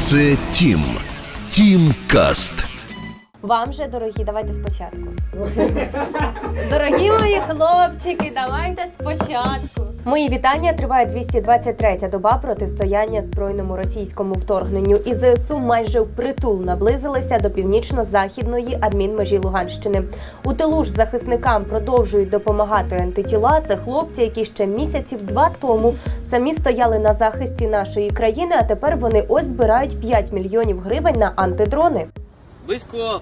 Це Тім. Тім Каст. Вам же, дорогі, давайте спочатку. Дорогі мої хлопчики, давайте спочатку. Мої вітання триває 223-я доба протистояння збройному російському вторгненню. І ЗСУ майже впритул наблизилися до північно-західної адмінмежі Луганщини. У тилу ж захисникам продовжують допомагати антитіла. Це хлопці, які ще місяців два тому самі стояли на захисті нашої країни. А тепер вони ось збирають 5 мільйонів гривень на антидрони. Близько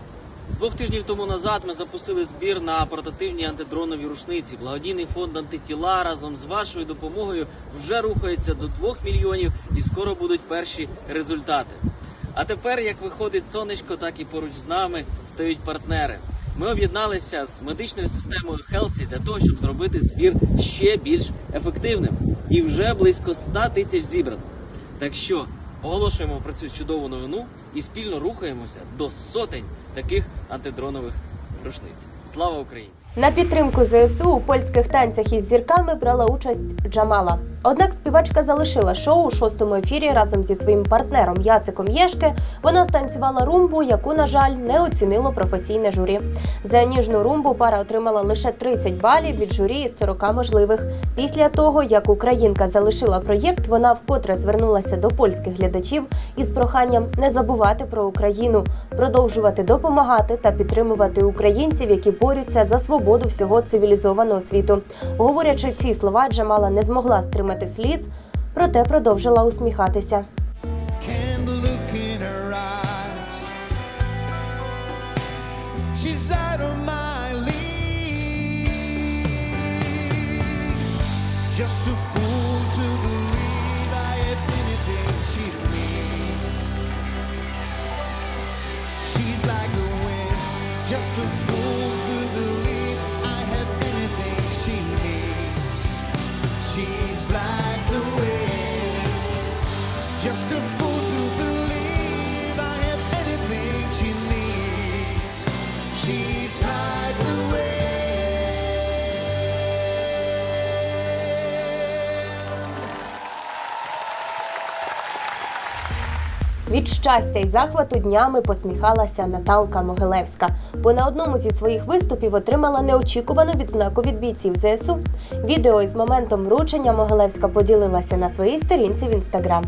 двох тижнів тому назад ми запустили збір на портативні антидронові рушниці. Благодійний фонд антитіла разом з вашою допомогою вже рухається до 2 мільйонів і скоро будуть перші результати. А тепер, як виходить сонечко, так і поруч з нами стають партнери. Ми об'єдналися з медичною системою Хелсі для того, щоб зробити збір ще більш ефективним. І вже близько 100 тисяч зібрано. Так що оголошуємо про цю чудову новину і спільно рухаємося до сотень таких антидронових рушниць. Слава Україні! На підтримку ЗСУ у польських танцях із зірками брала участь Джамала. Однак співачка залишила шоу у шостому ефірі разом зі своїм партнером Яциком Єшке. Вона станцювала румбу, яку, на жаль, не оцінило професійне журі. За ніжну румбу пара отримала лише 30 балів від журі із 40 можливих. Після того, як українка залишила проєкт, вона вкотре звернулася до польських глядачів із проханням не забувати про Україну, продовжувати допомагати та підтримувати українців, які борються за свободу всього цивілізованого світу. Говорячи ці слова, Джамала не змогла стримати сліз, проте продовжила усміхатися. Just a fool to believe I have anything she needs. She's like the wind. Just a fool Від щастя і захвату днями посміхалася Наталка Могилевська, бо на одному зі своїх виступів отримала неочікувану відзнаку від бійців ЗСУ. Відео із моментом вручення Могилевська поділилася на своїй сторінці в інстаграм.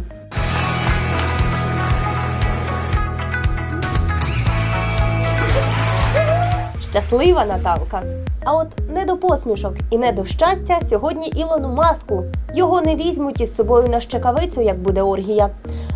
Щаслива Наталка. А от не до посмішок і не до щастя сьогодні Ілону Маску. Його не візьмуть із собою на щекавицю, як буде оргія.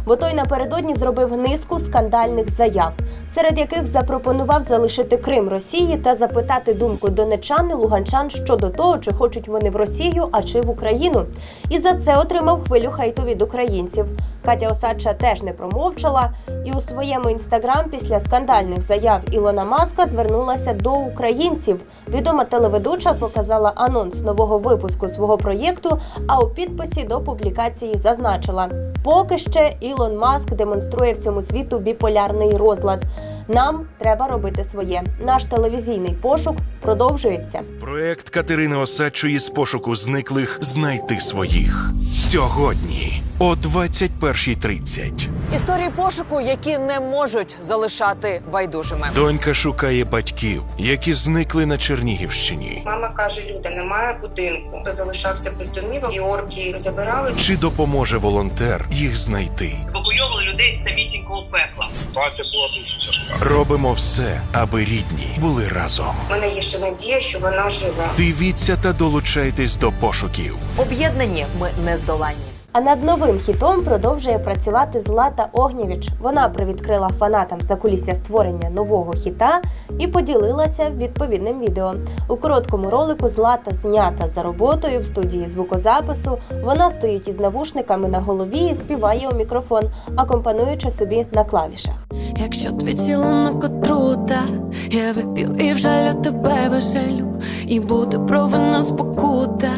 Бо той напередодні зробив низку скандальних заяв, серед яких запропонував залишити Крим Росії та запитати думку донечан і луганчан щодо того, чи хочуть вони в Росію, а чи в Україну. І за це отримав хвилю хейту від українців. Катя Осадча теж не промовчала, і у своєму інстаграм після скандальних заяв Ілона Маска звернулася до українців. Відома телеведуча показала анонс нового випуску свого проєкту. А у підписі до публікації зазначила: поки ще Ілон Маск демонструє всьому світу біполярний розлад. Нам треба робити своє. Наш телевізійний пошук продовжується. Проект Катерини Осадчої з пошуку зниклих знайти своїх сьогодні о 21.30. Історії пошуку, які не можуть залишати байдужими. Донька шукає батьків, які зникли на Чернігівщині. Мама каже: Люда, немає будинку. Хто залишався без домівок, і орки забирали. Чи допоможе волонтер їх знайти? Евакуйовували людей з самісінького пекла. Ситуація була дуже тяжка. Робимо все, аби рідні були разом. У мене є ще надія, що вона жива. Дивіться та долучайтесь до пошуків. Об'єднані ми не здоланні. А над новим хітом продовжує працювати Злата Огнєвіч. Вона привідкрила фанатам закулісся створення нового хіта і поділилася відповідним відео. У короткому ролику Злата знята за роботою в студії звукозапису. Вона стоїть із навушниками на голові і співає у мікрофон, акомпануючи собі на клавішах. Якщо твій цілунок отрута, я вип'ю і вжалю тебе веселю, і буде провина спокута.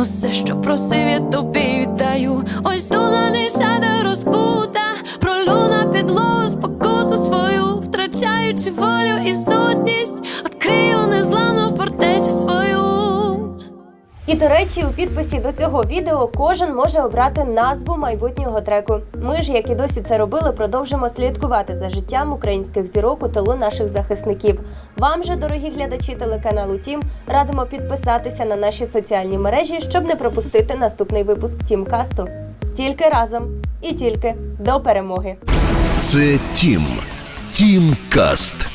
Усе, що просив, я тобі віддаю. Ось тула не сяде розкута, пролю на підлогу спокусу свою, втрачаючи волю і сутність, І до речі, у підписі до цього відео кожен може обрати назву майбутнього треку. Ми ж, як і досі це робили, продовжимо слідкувати за життям українських зірок у тилу наших захисників. Вам же, дорогі глядачі телеканалу Тім, радимо підписатися на наші соціальні мережі, щоб не пропустити наступний випуск Тімкасту. Тільки разом і тільки до перемоги. Це Тім. Тімкаст.